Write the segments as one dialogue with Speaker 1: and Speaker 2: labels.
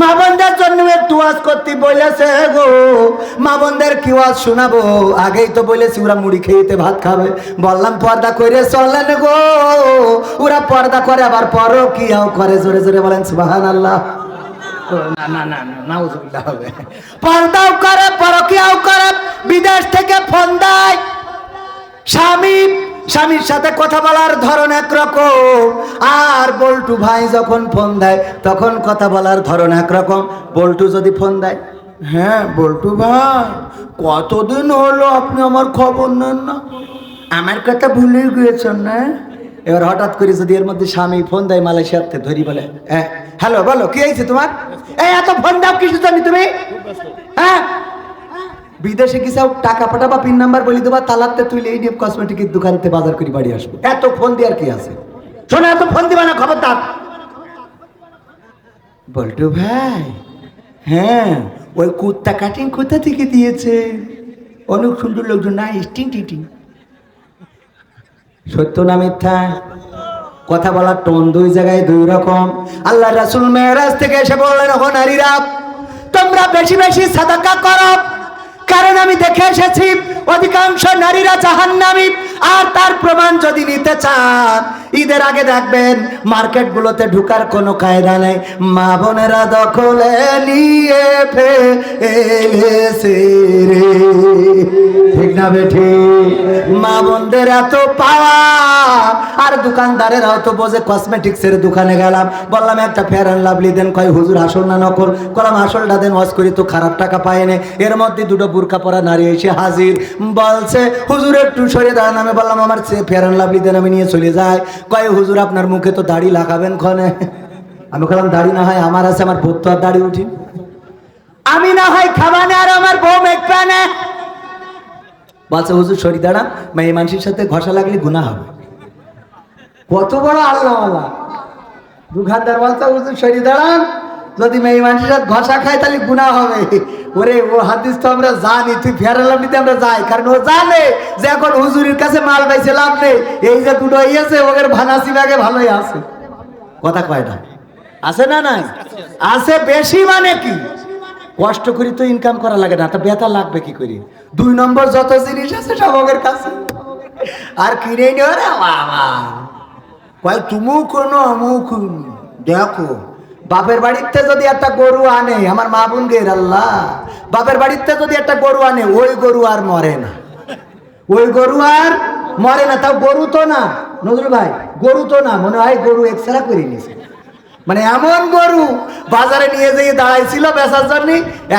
Speaker 1: মা বোনদের জন্য একটু ওয়াজ করতে বলেছে গো। মা বোনদের কি ওয়াজ শোনাবো? আগেই তো বলেছি ওরা মুড়ি খেয়েতে ভাত খাবে। বললাম পর্দা করে চলেন গো। ওরা পর্দা করে আবার পরও কিয়াও করে। জোরে জোরে বলেন সুবাহান আল্লাহ পর্দাও করে পরকিয়াও করে। বিদেশ থেকে ফোন দেয়। স্বামী স্বামীর সাথে কথা বলার ধরন একরকম। আর বল্টু ভাই যখন ফোন দেয় তখন কথা বলার ধরন একরকম। বল্টু যদি ফোন দেয় হ্যাঁ বল্টু ভাই কতদিন হলো আপনি আমার খবর নেন না? আমার কথা ভুলে গিয়েছেন না। এবার হঠাৎ করে যদি এর মধ্যে স্বামী ফোন দেয় মালয়েশিয়াতে ধরি বলে হ্যাঁ হ্যালো বলো কি হয়েছে তোমার? এই এত ফোন দাও কিছু জানি তুমি? হ্যাঁ বিদেশে কি সব টাকা পাঠাবা পিন নাম্বার বলি দেবা তালাতে তুই এই নিয়ে কসমেটিকের দোকানতে বাজার করে বাড়ি আসব। এত ফোন দেওয়ার কি আছে? শোনো এত ফোন দিবা না খবরদার। বল্টু ভাই হ্যাঁ ওই কুত্তা কাটিং কোথা থেকে দিয়েছে? অনেক সুন্দর লোকজন না টিং টিং টিং সত্য না মিথ্যা? কথা বলার টোন দুই জায়গায় দুই রকম। আল্লাহ রাসুল মেহরাজ থেকে এসে বললেন ও নারীরা তোমরা বেশি বেশি সাদাকা করো। দেখে এসেছি। অধিকাংশ নারীরা জাহান্নামী। আর তার প্রমাণ যদি নিতে চান ঈদের আগে দেখবেন মার্কেটগুলোতে ঢুকার কোনো কায়দা নেই। মা বোনেরা দখলে নিয়ে ফেলেছে রে। ঠিক না বেঠি? মা বোনদের এত পাওয়া, আর দোকানদারেরাও তো বোঝে কসমেটিক্সের দোকানে গেলাম। বললাম, একটা ফেয়ার অ্যান্ড লাভলি দেন, কয়, হুজুর, আসল না নকল? কলাম, আসলটা দেন, ওয়াজ করি তো খারাপ টাকা পায়নি এর মধ্যে দুটো বুরকা পরা নারী এসে হাজির। বলছে, হুজুর, একটু সরে দাঁড়ান আমি বললাম, আমার ফেয়ার অ্যান্ড লাভলি দেন, আমি নিয়ে চলে যাই। কয়, হুজুর, আপনার মুখে তো দাড়ি লাগাবেন ক্ষণে। আমি বললাম, দাড়ি না হয় আমার আছে, আমার তো আর দাড়ি উঠি আমি না হয় খাবানে আর আমার বউ মেঘপানে বলছে, হুজুর, সরি দাঁড়া মেয়ে মানুষের সাথে ঘষা লাগলে গুণা হবে। কত বড় আল্লাহ দোকানদার বলছে, হুজুর, সরি, দাঁড়ান। যদি মেয়ে মানুষের ঘষা খায়, তাহলে গুণা হবে। ওরে, ও হাদিস তো আমরা জানি, তুই ফেরালাম নিতে আমরা যাই, কারণ ও জানে যে এখন হুজুরের কাছে মাল পাইছে, লাভ নেই। এই যে দুটো ইয়েছে ওদের ভানাসি ব্যাগে ভালোই আছে। কথা কয় না? আছে না নাই? আছে বেশি মানে কি? কষ্ট করি তো ইনকাম করা লাগে না, তা বেতা লাগবে কি করি? দুই নম্বর যত জিনিস আছে, সব ওদের কাছে। আর কিনে নিও বাবা। কয় তুমিও কোনো কোনো দেখো। বাপের বাড়িতে যদি একটা গরু আনে, আমার মা বোন গের আল্লাহ, বাপের বাড়িতে যদি একটা গরু আনে, ওই গরু আর মরে না। ওই গরু আর মরে না, তাও গরু তো না। নজরুল ভাই, গরু তো না, মনে হয় গরু এক্সরা করে নিছে। মানে এমন গরু, বাজারে নিয়ে যেয়ে দাঁড়াইছিল বেচার জন্য,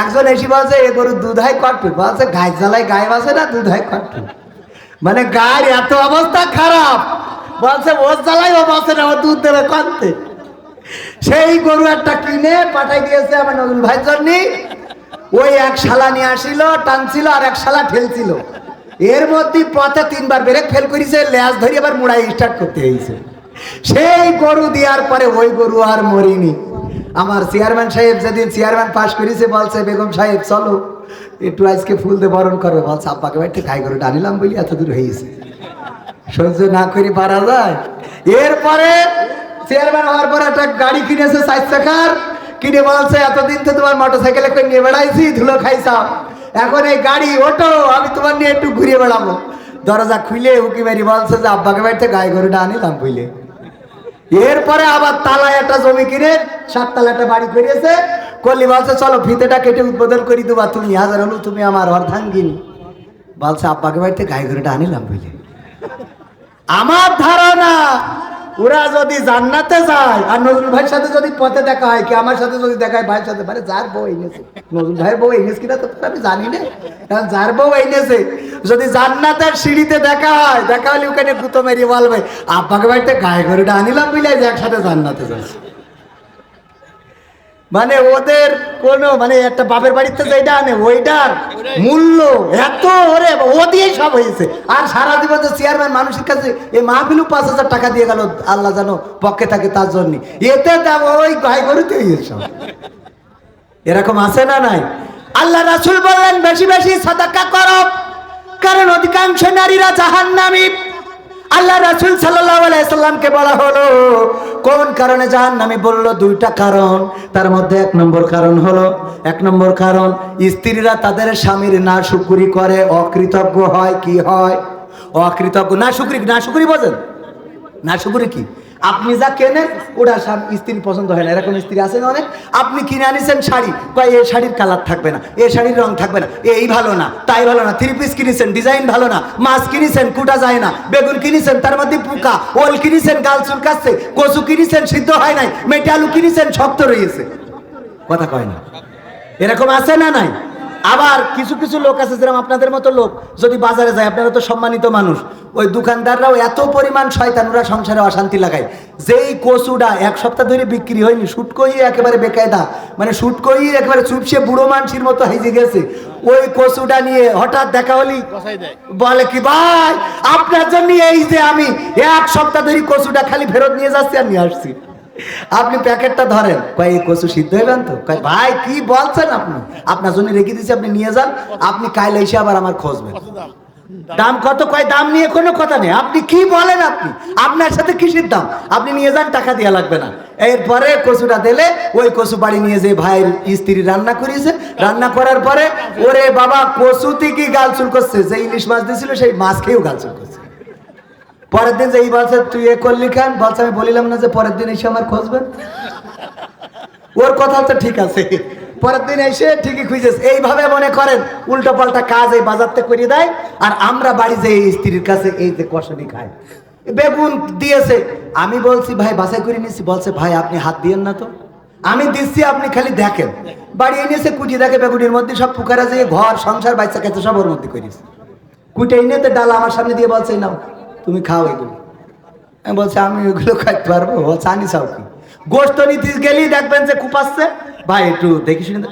Speaker 1: একজন এসে বলছে, এ গরু দুধ হয় কট্টু বলছে গায়ে জ্বালায় গায়ে বাসে না, দুধ হয় কট্টু মানে গায়ের এত অবস্থা খারাপ। বলছে, ওর জ্বালাই ও বসে না ও দুধ দেবে কনতে। সেই গরু একটা কিনে পাঠাই দিয়েছে আমার নজরুল ভাইয়ের জন্য। ওই এক শালা নিয়ে আসিল, টানছিল আর এক শালা ঠেলছিল। এর মধ্যে পথে তিনবার ব্রেক ফেল করেছে ল্যাস ধরে আবার মুড়াই স্টার্ট করতে হয়েছে। সেই গরু দেওয়ার পরে ওই গরু আর মরিনি। আমার চেয়ারম্যান সাহেব যেদিন চেয়ারম্যান পাশ করেছে, বলছে, বেগম সাহেব, চলো, একটু আজকে ফুল দিয়ে বরণ করবে। বলছে, আব্বাকে বাড়িতে খাই গরুটা আনিলাম বলি এত দূর হয়েছে। সহ্য না করে পারা যায়। এরপরে চেয়ারম্যান হওয়ার পরে একটা গাড়ি কিনেছে চার চাকার কিনে বলছে, এতদিন তো তোমার মোটর সাইকেলে করে নিয়ে বেড়াইছি, ধুলো খাইছাও এখন এই গাড়ি ওটো আমি তোমার নিয়ে একটু ঘুরিয়ে বেড়াবো। দরজা খুলে উকি মারি বলছে যে, আব্বাকে বাড়িতে গায়ে গরুটা আনিলাম বুঝলে এরপরে আবার তালায় একটা জমি কিনে, সাত তালা একটা বাড়ি করিয়েছে কল্লি বলছে, চলো, ফিতেটা কেটে উদ্বোধন করে দেবা, তুমি হাজার হলো, তুমি আমার অর্ধাঙ্গিনী। বলছে, আব্বাকে বাড়িতে গায়ে গরুটা আনিলাম বুঝলে আমার ধারণা ওরা যদি জান্নাতে যায়, আর নজরুল ভাইয়ের সাথে যদি পথে দেখা হয়, কি আমার সাথে যদি দেখা হয়, ভাইয়ের সাথে মানে যার বউ এনেছে নজরুল ভাইয়ের বউ এনেছে কিনা তো আমি জানি না। কারণ যার বউ এনেছে যদি জান্নাতের সিঁড়িতে দেখা হয়, দেখা হলে ওখানে গুতো মেরিয়ে বলবে, আব্বাকে বাড়িতে গায়ে ঘরে আনিলাম বুঝলে একসাথে জান্নাতে যাচ্ছে। মানে ওদের কোনো মানে একটা বাপের বাড়িতে যেটা আনে ওইটার মূল্য এত ওরে ও দিয়েই সব হয়েছে। আর সারা জীবন যে চেয়ারম্যান মানুষের কাছে এই মাহফিলু পাঁচ হাজার টাকা দিয়ে গেল আল্লাহ জানো পক্ষে থাকে তার জন্য। এতে দাম ওই গাই গরুতে সব। এরকম আছে না নাই? আল্লাহ রাসুল বললেন বেশি বেশি সাদাকা করো কারণ অধিকাংশ নারীরা জাহান্নামী। আল্লাহ রাসুল আলাইসাল্লামকে বলা হলো, কোন কারণে যান আমি বলল? দুইটা কারণ। তার মধ্যে এক নম্বর কারণ হলো, এক নম্বর কারণ, স্ত্রীরা তাদের স্বামীর না শুকুরি করে, অকৃতজ্ঞ হয় কি হয়? অকৃতজ্ঞ না শুকুরি না শুকুরি বোঝেন? না শুকুরি কি? আপনি যা কেনেন, ওটা স্ত্রীর পছন্দ হয় না। এরকম স্ত্রী আছে না অনেক? আপনি কিনে আনিছেন শাড়ি, কয় এই শাড়ির কালার থাকবে না, এ শাড়ির রং থাকবে না, এই ভালো না, তাই ভালো না থ্রি পিস কিনেছেন ডিজাইন ভালো না, মাছ কিনেছেন, কুটা যায় না, বেগুন কিনেছেন, তার মধ্যে পোকা, ওল কিনেছেন, গাল চুলকাচ্ছে, কচু কিনেছেন, সিদ্ধ হয় নাই, মেটে আলু কিনেছেন, শক্ত রয়েছে। কথা কয় না। এরকম আছে না নাই? আবার কিছু কিছু লোক আছে যেরকম আপনাদের মতো লোক যদি বাজারে যায় আপনারা তো সম্মানিত মানুষ। ওই দোকানদাররাও এত পরিমাণ শয়তান ওরা সংসারে অশান্তি লাগায়। যেই কচুটা এক সপ্তাহ ধরে বিক্রি হয়নি শুট কই একেবারে বেকায়দা। মানে শুট কই একেবারে চুপসে বুড়ো মানসির মতো হেজে গেছে। ওই কচুটা নিয়ে হঠাৎ দেখা হলি বলে কি ভাই আপনার জন্য এই যে আমি এক সপ্তাহ ধরে কচুটা খালি ফেরত নিয়ে যাচ্ছি আর নিয়ে আসছি। আপনি প্যাকেটটা ধরেন। কয়, এই কচু সিদ্ধ হইবেন তো? কয়, ভাই, কি বলছেন আপনি? আপনার জন্য রেখে দিয়েছি, আপনি নিয়ে যান। আপনি কাইলে এসে আবার আমার খোঁজবেন দাম কত? কয়, দাম নিয়ে কোনো কথা নেই। আপনি কি বলেন আপনি? আপনার সাথে কিসের দাম? আপনি নিয়ে যান, টাকা দেওয়া লাগবে না। এরপরে কচুটা দিলে, ওই কচু বাড়ি নিয়ে যে ভাইয়ের স্ত্রী রান্না করিয়েছে। রান্না করার পরে, ওরে বাবা কচুতে কি গালচুল করছে। যে ইলিশ মাছ দিয়েছিল, সেই মাছ খেয়েও গালচুল করছে। পরের দিন যে এই বলছে তুই এ করলি খান বলছে আমি বলিলাম না যে পরের দিন এসে আমার খুঁজবেন ওর কথা তো ঠিক আছে। পরের দিন এসে ঠিকই খুঁজেছে। এইভাবে মনে করেন উল্টো পাল্টা কাজ এই বাজারতে করে দেয়। আর আমরা বাড়ি যে এই স্ত্রীর কাছে এই যে কষানি খাই। বেগুন দিয়েছে। আমি বলছি, ভাই বাসাই করে নিয়েছি। বলছে, ভাই, আপনি হাত দিয়েন না তো। আমি দিচ্ছি, আপনি খালি দেখেন। বাড়ি এনেছে কুটি দেখে বেগুনের মধ্যে সব পুকারা যে ঘর, সংসার, বাচ্চা কাছে সব ওর মধ্যে করিস কুটে এনে তো ডাল আমার সামনে দিয়ে বলছে নাও। তুমি খাও এগুলো। আমি বলছি আমি ওগুলো খাইতে পারব? বলছে আনি চাও কি? গোস্ত নিতে গেলেই দেখবেন যে কুপাচ্ছে ভাই একটু দেখি শুনে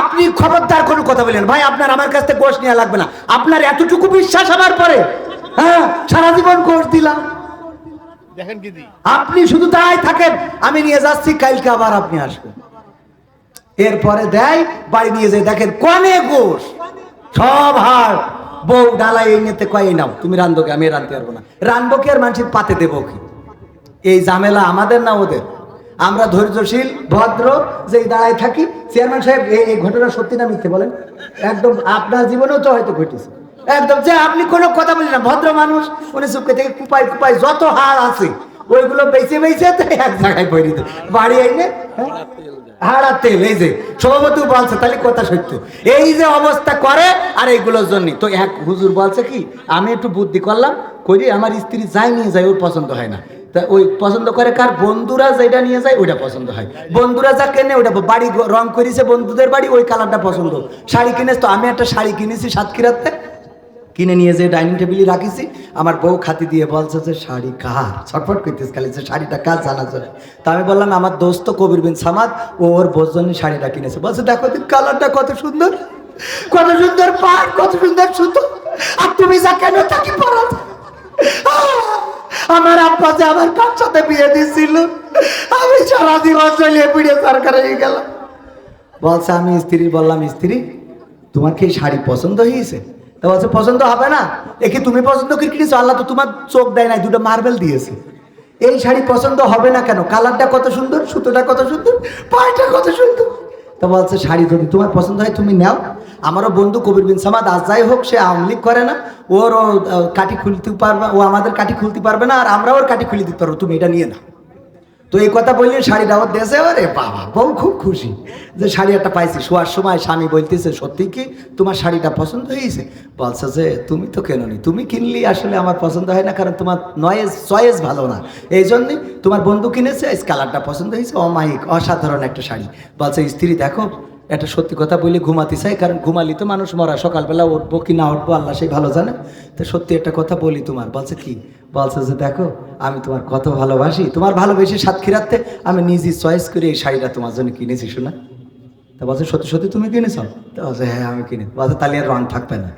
Speaker 1: আপনি খবরদার কোনো কথা বলেন। ভাই আপনার আমার কাছ থেকে গোশ নেওয়া লাগবে না। আপনার এতটুকু বিশ্বাস হবার পরে হ্যাঁ সারা জীবন গোশ দিলাম।
Speaker 2: দেখেন কি
Speaker 1: আপনি শুধু তাই থাকেন আমি নিয়ে যাচ্ছি কালকে আবার আপনি আসবেন। এরপরে দেয় বাড়ি নিয়ে যায়। দেখেন কনে গোশ। সব হাড়। বউ ডালাই এই নিতে কয়ে নাও, তুমি রান্ধো কি আমি রাঁধতে পারব না। রান্ধবো কি আর মানুষের পাতে দেবো কি? এই ঝামেলা আমাদের না ওদের? আমরা ধৈর্যশীল, ভদ্র যে দাঁড়ায় থাকি, চেয়ারম্যান সাহেব, এই ঘটনা সত্যি না মিথ্যে বলেন? একদম আপনার জীবনেও তো হয়তো ঘটেছে। একদম যে আপনি কোনো কথা বলি না, ভদ্র মানুষ, উনি চুপকে থেকে কুপাই কুপাই যত হার আছে, ওইগুলো বেঁচে বেঁচে এক জায়গায় বাড়ি আইনে হ্যাঁ? হাড়া তেল এই যে সভাপতি বলছে, তাহলে কথা সত্য। এই যে অবস্থা করে, আর এইগুলোর জন্য তো এক হুজুর বলছে কি, আমি একটু বুদ্ধি করলাম করি আমার স্ত্রী যাই নিয়ে যায়, ওর পছন্দ হয় না। তা ওই পছন্দ করে কার? বন্ধুরা যেটা নিয়ে যায়, ওইটা পছন্দ হয়। বন্ধুরা যা কেনে ওটা বাড়ি রং করেছে বন্ধুদের বাড়ি, ওই কালারটা পছন্দ। শাড়ি কিনেছ, তো আমি একটা শাড়ি কিনেছি সাতক্ষীরাতে। কিনে নিয়ে যে ডাইনিং টেবিলে রাখিছি। আমার বউ খাতি দিয়ে বলছে যে, শাড়ি কার? ছটফট করতেছে খালি যে, শাড়িটা কার জানা চলে তা আমি বললাম, আমার দোস্ত কবির বিন সামাদ, ও ওর বোর শাড়িটা কিনেছে। বলছে, দেখো কালারটা কত সুন্দর কত সুন্দর পাট, কত সুন্দর সুতো। আর তুমি যা কেন তাকে পরা? আমার আব্বা যে আমার কার সাথে বিয়ে দিয়েছিল আমি সারা জীবন চলিয়ে পিড়ে সরকার হয়ে গেলাম। বলছে, আমি স্ত্রী বললাম, স্ত্রী, তোমার কি শাড়ি পছন্দ হয়েছে? তা বলছে, পছন্দ হবে না? একে তুমি পছন্দ করে কিনেছো আল্লাহ তো তোমার চোখ দেয় নাই, দুটো মার্বেল দিয়েছে। এই শাড়ি পছন্দ হবে না কেন? কালারটা কত সুন্দর, সুতোটা কত সুন্দর, পায়টা কত সুন্দর? তা বলছে, শাড়ি যদি তোমার পছন্দ হয়, তুমি নাও। আমারও বন্ধু কবির বিন সামাদ, আজ যাই হোক, সে আওয়ামী লীগ করে না। ওর কাঠি খুলতে পারবে, ও আমাদের কাঠি খুলতে পারবে না, আর আমরা ওর কাঠি খুলে দিতে পারব, তুমি এটা নিয়ে নাও। তো এই কথা বললে শাড়িটা ওর দেশে ওরে বাবা, বউ খুব খুশি যে শাড়ি একটা পাইছি। শোয়ার সময় স্বামী বলতেছে, সত্যি কি তোমার শাড়িটা পছন্দ হয়েছে? বলছে যে, তুমি তো কেননি, তুমি কিনলি আসলে আমার পছন্দ হয় না, কারণ তোমার নয়েজ, চয়েস ভালো না। এই জন্যে তোমার বন্ধু কিনেছে এই কালারটা পছন্দ হয়েছে, অমায়িক, অসাধারণ একটা শাড়ি। বলছে, স্ত্রী, দেখো একটা সত্যি কথা বলে ঘুমাতে চাই, কারণ ঘুমালি তো মানুষ মরা। সকালবেলা উঠবো কি না উঠবো, আল্লাহ সেই ভালো জানে। তো সত্যি একটা কথা বলি তোমার। বলছে কি? বলছে যে, দেখো, আমি তোমার কত ভালোবাসি। তোমার ভালোবেসে সাতক্ষীরাতে আমি নিজে চয়েস করে এই শাড়িটা তোমার জন্য কিনেছি, শোনা। তা বলছে, সত্যি সত্যি তুমি কিনেছ? তা বলছে হ্যাঁ আমি কিনে বলছে, তাহলে আর রং থাকবে না।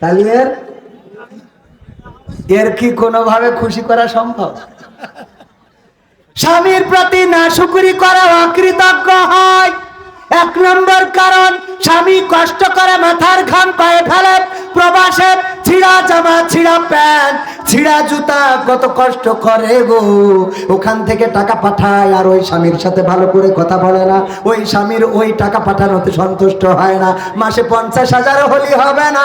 Speaker 1: তাহলে এর কি কোনোভাবে খুশি করা সম্ভব? স্বামীর প্রতি না শুকুরি করা অকৃতজ্ঞ হয়। এক নম্বর কারণ, স্বামী কষ্ট করে মাথার ঘাম পায়ে ফেলেন প্রবাসে ছিঁড়া জামা, ছিঁড়া প্যান্ট, ছিঁড়া জুতা, কত কষ্ট করে গো। ওখান থেকে টাকা পাঠায় আর ওই স্বামীর সাথে ভালো করে কথা বলে না। ওই স্বামীর ওই টাকা পাঠানোতে সন্তুষ্ট হয় না। মাসে পঞ্চাশ হাজার হলি হবে না।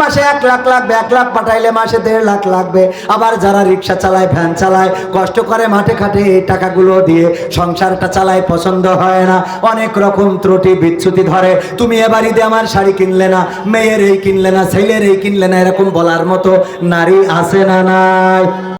Speaker 1: মাসে এক লাখ লাগবে, এক লাখ পাঠাইলে মাসে দেড় লাখ লাগবে। আবার যারা রিক্সা চালায়, ভ্যান চালায়, কষ্ট করে মাঠে খাটে এই টাকাগুলো দিয়ে সংসারটা চালায় পছন্দ হয় না। অনেক রকম ত্রুটি, বিচ্ছুতি ধরে। তুমি এবার ঈদে আমার শাড়ি কিনলে না, মেয়ের এই কিনলে না, ছেলের এই কিনলে না এরকম বলার মতো নারী আছে না নাই?